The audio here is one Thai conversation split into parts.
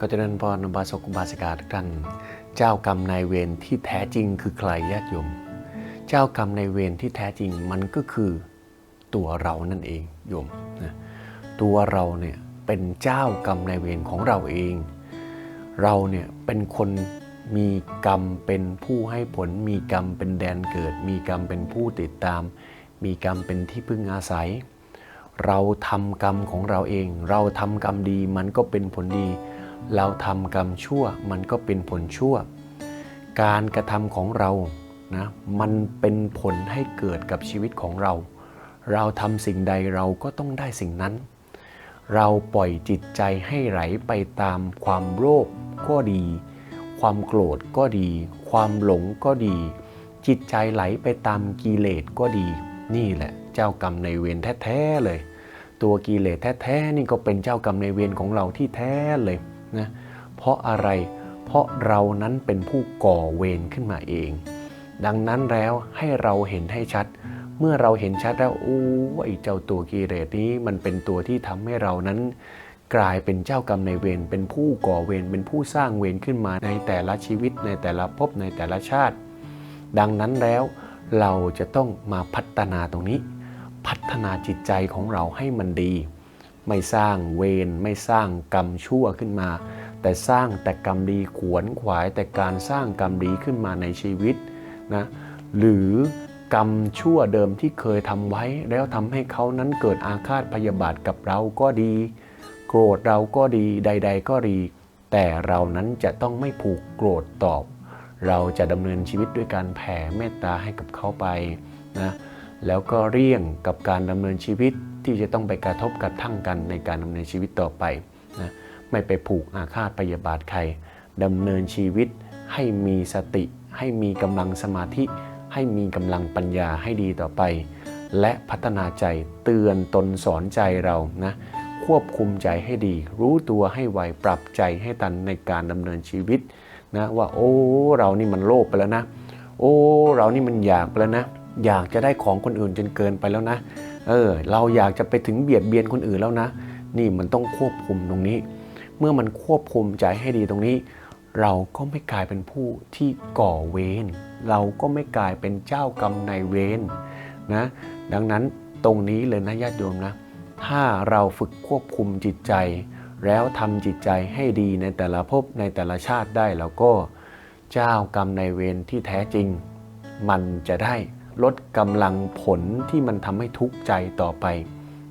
ก็จะนั้นพรบาสกบาสิกาทุกท่าน เจ้ากรรมนายเวรที่แท้จริงคือใครญาติโยม เจ้ากรรมนายเวรที่แท้จริงมันก็คือตัวเรานั่นเองโยมนะตัวเราเนี่ยเป็นเจ้ากรรมนายเวรของเราเอง เราเนี่ยเป็นคนมีกรรมเป็นผู้ให้ผล มีกรรมเป็นแดนเกิด มีกรรมเป็นผู้ติดตาม มีกรรมเป็นที่พึ่งอาศัย เราทำกรรมของเราเอง เราทำกรรมดีมันก็เป็นผลดี เราทำกรรมชั่วมันก็เป็นผลชั่ว การกระทำของเรานะมันเป็นผลให้เกิดกับชีวิตของเรา เราทำสิ่งใดเราก็ต้องได้สิ่งนั้น เราปล่อยจิตใจให้ไหลไปตามความโลภก็ดี ความโกรธก็ดี ความหลงก็ดี จิตใจไหลไปตามกิเลสก็ดี นี่แหละเจ้ากรรมในเวรแท้ๆเลย ตัวกิเลสแท้ๆนี่ก็เป็นเจ้ากรรมในเวรของเราที่แท้เลย นะเพราะอะไรเพราะเรานั้นเป็นผู้ก่อเวรขึ้นมาเอง ดังนั้นแล้วให้เราเห็นให้ชัด เมื่อเราเห็นชัดแล้วโอ้ไอเจ้าตัวกิเลสนี้มันเป็นตัวที่ทำให้เรานั้นกลายเป็นเจ้ากรรมในเวร เป็นผู้ก่อเวร เป็นผู้สร้างเวรขึ้นมาในแต่ละชีวิต ในแต่ละภพ ในแต่ละชาติ ดังนั้นแล้วเราจะต้องมาพัฒนาตรงนี้ พัฒนาจิตใจของเราให้มันดี ไม่สร้างเวรไม่สร้างกรรมชั่วขึ้นมา แต่สร้างแต่กรรมดีขวนขวายแต่การสร้างกรรมดีขึ้นมาในชีวิตนะหรือกรรมชั่วเดิมที่เคยทำไว้ แล้วทำให้เขานั้นเกิดอาฆาตพยาบาทกับเราก็ดี โกรธเราก็ดีใด ๆ ก็ดี แต่เรานั้นจะต้องไม่ผูกโกรธตอบ เราจะดำเนินชีวิตด้วยการแผ่เมตตาให้กับเขาไปนะ แล้วก็เลี่ยงกับการดำเนินชีวิตที่จะต้องไปกระทบกระทั่งกันในการดำเนินชีวิตต่อไปนะไม่ไปผูกอาฆาตพยาบาทใครดำเนินชีวิตให้มีสติ ให้มีกำลังสมาธิ ให้มีกำลังปัญญาให้ดีต่อไป และพัฒนาใจเตือนตนสอนใจเรานะควบคุมใจให้ดี รู้ตัวให้ไวปรับใจให้ทันในการดำเนินชีวิตนะว่าโอ้เรานี่มันโลภไปแล้วนะ โอ้เรานี่มันอยากไปแล้วนะ อยากจะได้ของคนอื่นจนเกินไปแล้วนะ เออ เราอยากจะไปถึงเบียดเบียนคนอื่นแล้วนะ นี่มันต้องควบคุมตรงนี้ เมื่อมันควบคุมใจให้ดีตรงนี้ เราก็ไม่กลายเป็นผู้ที่ก่อเวร เราก็ไม่กลายเป็นเจ้ากรรมนายเวรนะดังนั้นตรงนี้เลยนะญาติโยมนะ ถ้าเราฝึกควบคุมจิตใจ แล้วทำจิตใจให้ดีในแต่ละภพในแต่ละชาติได้แล้วก็ เจ้ากรรมนายเวรที่แท้จริง มันจะได้ ลดกำลังผลที่มันทำให้ทุกข์ใจต่อไป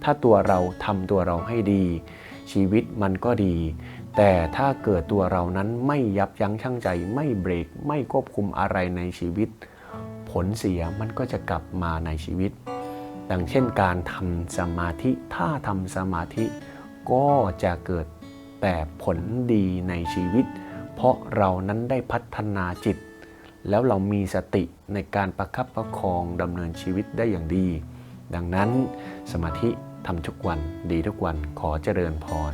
ถ้าตัวเราทำตัวเราให้ดี ชีวิตมันก็ดี แต่ถ้าเกิดตัวเรานั้นไม่ยับยั้งชั่งใจ ไม่เบรก ไม่ควบคุมอะไรในชีวิต ผลเสียมันก็จะกลับมาในชีวิต ดังเช่นการทำสมาธิ ถ้าทำสมาธิ ก็จะเกิดแต่ผลดีในชีวิต เพราะเรานั้นได้พัฒนาจิต แล้วเรามีสติในการประคับประคองดำเนินชีวิตได้อย่างดี ดังนั้นสมาธิทำทุกวันดีทุกวันขอเจริญพร